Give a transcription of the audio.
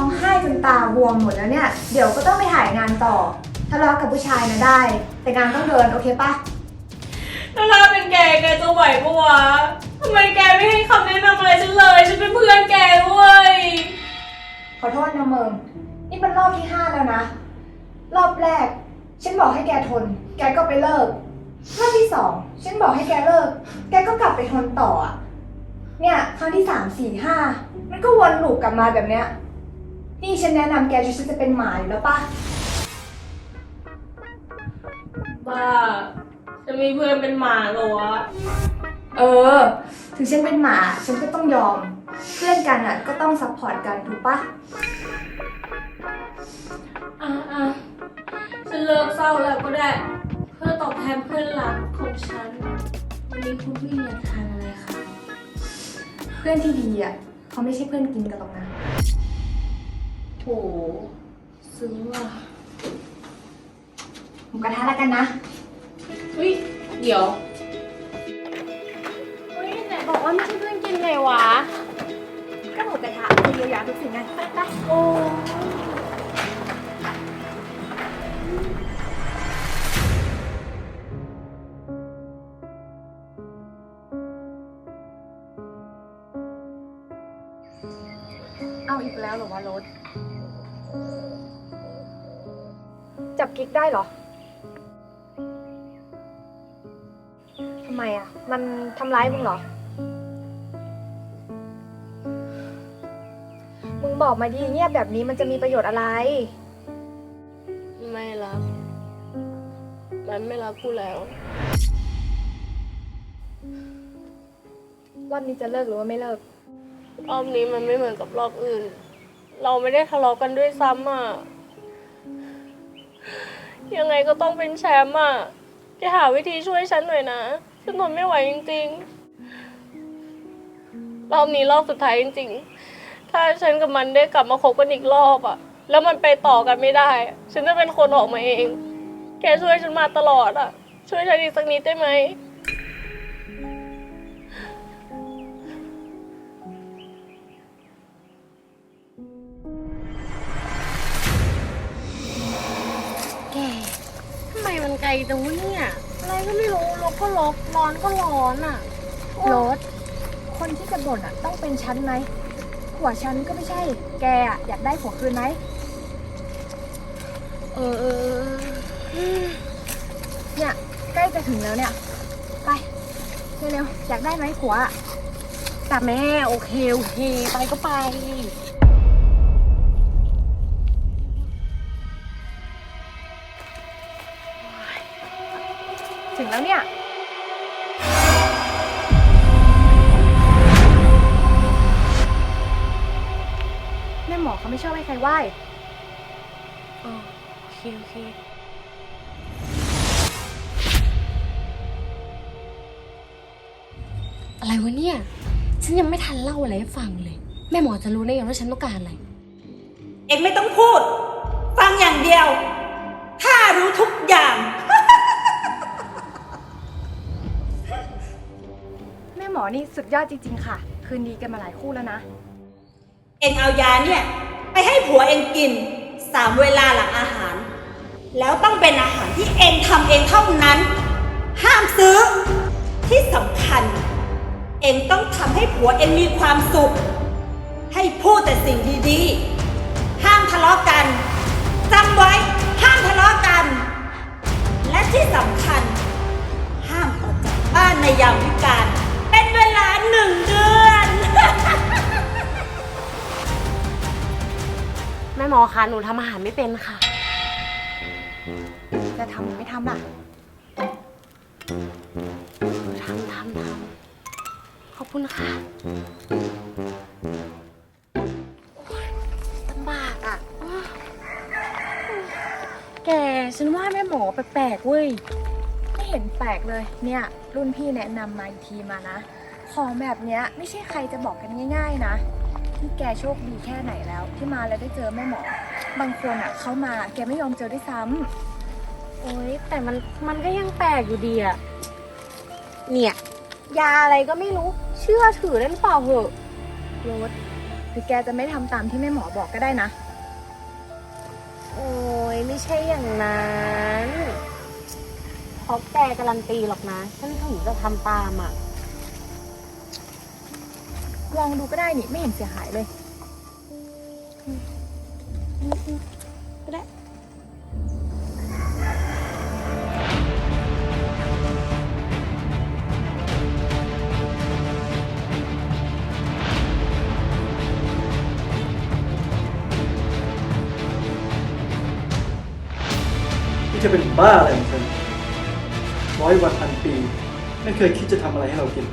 วมหมดแล้วเนี่ย เดี๋ยวก็ต้องไปถ่ายงานต่อทะเลาะกับผู้ชายนะได้ แต่งานต้องเดินโอเคปะถ้าถ้าเป็นแกแกจะไหวปะวะทำไมแกไม่ให้คำแนะนำอะไรฉันเลย ฉันเป็นเพื่อนแกด้วยขอโทษนะเมิงนี่เป็นรอบที่ห้าแล้วนะ รอบแรก ฉันบอกให้แกทน แกก็ไปเลิก รอบที่สองฉันบอกให้แกเลิก แกก็กลับไปทนต่ออะเนี่ยครั้งที่สามสี่ห้ามันก็วนลูปกลับมาแบบเนี้ย นี่ฉันแนะนำแกจนฉันจะเป็นหมาอยู่แล้วปะบ้าจะมีเพื่อนเป็นหมาเหรอวะเออ ถึงฉันเป็นหมา ฉันก็ต้องยอม เพื่อนกันอะก็ต้องซัพพอร์ตกันถูกปะอะอะฉันเลิกเศร้าแล้วก็ได้ เพื่อตอบแทนเพื่อนรักของฉันวันนี้คุณพี่อยากทานอะไรคะ เพื่อนที่ดีอะเขาไม่ใช่เพื่อนกินกันหรอกนะโห ซึ้งว่ะหมูกระทะแล้วกันนะเฮ้ยเดี๋ยวเฮ้ยไหนบอกว่าไม่ใช่เพื่อนกินเลยวะก็หมูกระทะคือเยียวยาทุกสิ่งไงไปไปโอ้เอาอีกแล้วเหรอวะรถ จับกิ๊กได้เหรอ ทำไมอะ มันทำร้ายมึงเหรอ มึงบอกมาดีเงียบแบบนี้มันจะมีประโยชน์อะไร ไม่รับมันไม่รับกูแล้ว รอบนี้จะเลิกหรือว่าไม่เลิก รอบนี้มันไม่เหมือนกับรอบอื่น เราไม่ได้ทะเลาะกันด้วยซ้ำอะ ยังไงก็ต้องเป็นแชมป์อะแกหาวิธีช่วยฉันหน่อยนะ ฉันทนไม่ไหวจริงๆ รอบนี้รอบสุดท้ายจริงๆ ถ้าฉันกับมันได้กลับมาคบกันอีกรอบอะ แล้วมันไปต่อกันไม่ได้ ฉันจะเป็นคนออกมาเอง แกช่วยฉันมาตลอดอะ ช่วยฉันอีกสักนิดได้ไหม ลจังวะเนี่ย อะไรก็ไม่รู้ลบก็ลบร้อนก็ร้อนอะรถ คนที่จะบ่นอะ ต้องเป็นฉันไหมผัวฉันก็ไม่ใช่ แกอะอยากได้ผัวคืนไหมเออเออเออเนี่ยใกล้จะถึงแล้วเนี่ย ไปเร็วๆอยากได้ไหมผัวอะแต่แม่โอเคโอเคไปก็ไป แล้วเนี่ย แม่หมอเขาไม่ชอบให้ใครไหว้อ๋อโอเคโอเค อะไรวะเนี่ย ฉันยังไม่ทันเล่าอะไรให้ฟังเลย แม่หมอจะรู้ได้ยังว่าฉันต้องการอะไร เองไม่ต้องพูด ฟังอย่างเดียว นี่สุดยอดจริง ๆ ค่ะ คืนดีกันมาหลายคู่แล้วนะ เองเอายาเนี่ย ไปให้ผัวเองกินสามเวลาหลังอาหาร แล้วต้องเป็นอาหารที่เองทำเองเท่านั้น ห้ามซื้อ ที่สำคัญ เองต้องทำให้ผัวเองมีความสุข ให้พูดแต่สิ่งดีๆห้ามทะเลาะกันจำไว้ห้ามทะเลาะกัน และที่สำคัญ อคะหนูทำอาหารไม่เป็นค่ะ จะทำหรือไม่ทำล่ะทำทำทำขอบคุณค่ะลำบากอะ แกฉันว่าแม่หมอแปลกๆเว้ย ไม่เห็นแปลกเลย เนี่ย รุ่นพี่แนะนำมาอีกทีมานะ ของแบบเนี้ยไม่ใช่ใครจะบอกกันง่าย ๆ นะ นี่แกโชคดีแค่ไหนแล้ว ที่มาแล้วได้เจอแม่หมอ บางคนอะเขามาแกไม่ยอมเจอด้วยซ้ำโอ๊ยแต่มันมันก็ยังแปลกอยู่ดีอะเนี่ย ยาอะไรก็ไม่รู้ เชื่อถือได้หรือเปล่าเหอะโรสหรือแกจะไม่ทำตามที่แม่หมอบอกก็ได้นะ โอ้ยไม่ใช่อย่างนั้นเพราะแกการันตีหรอกนะฉันถึงจะทำตามอะ ลองดูก็ได้นี่ไม่เห็นเสียหายเลยก็ได้นี่จะเป็นบ้าอะไรของเธอร้อยวันพันปี ไม่เคยคิดจะทำอะไรให้เรากิน